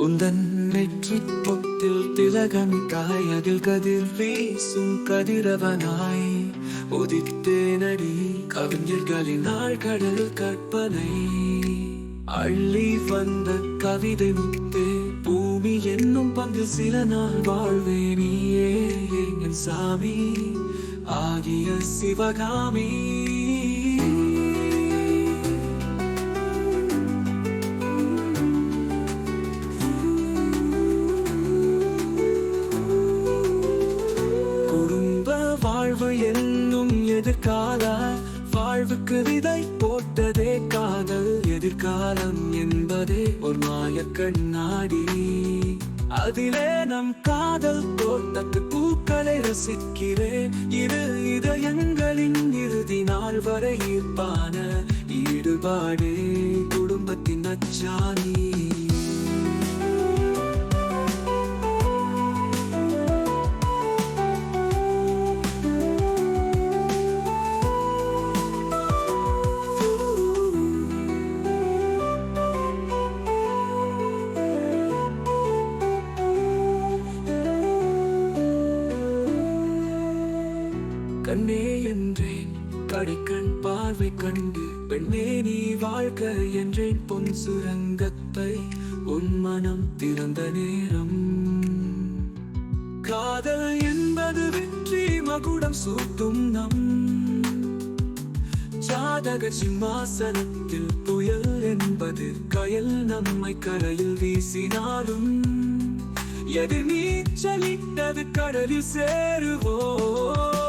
நெற்றி பொட்டில் திலகன் காயதில் கதிர் வீசும் கதிரவனாய். உதித்தேனடி கவிஞர்களின் ஆழ்கடல் கற்பனை. அள்ளி வந்த கவிதை முத்தே பூமி என்னும் பங்கு சில நாள் வாழ்வே நீயே எங்கள் சாமி. ஆகிய சிவகாமி. வாழ்வு என்னும் எதிர்கால வாழ்வுக்கு விதை போட்டதே காதல் எதிர்காலம் என்பதே ஒரு மாய கண்ணாடி. அதிலே நம் காதல் தோட்டத்து பூக்களை ரசிக்கிறேன். இரு இதயங்களின் இறுதி நாள் வரை ஈர்ப்பான ஈடுபாடு குடும்பத்தின் அச்சாணி. கண்ணே என்றேன் கடிக்கண் பார்வை கண்டு பெண்ணே நீ வாழ்க என்றேன் பொன் சுரங்கத்தை உன் மனம் திறந்த நேரம். காதல் என்பது வெற்றி மகுடம் சூட்டும் நம். ஜாதக சிம்மாசனத்தில் புயல் என்பது கயல் நம்மை கரையில் வீசினாலும் எது நீச்சலிட்டது கடலில் சேருவோம்.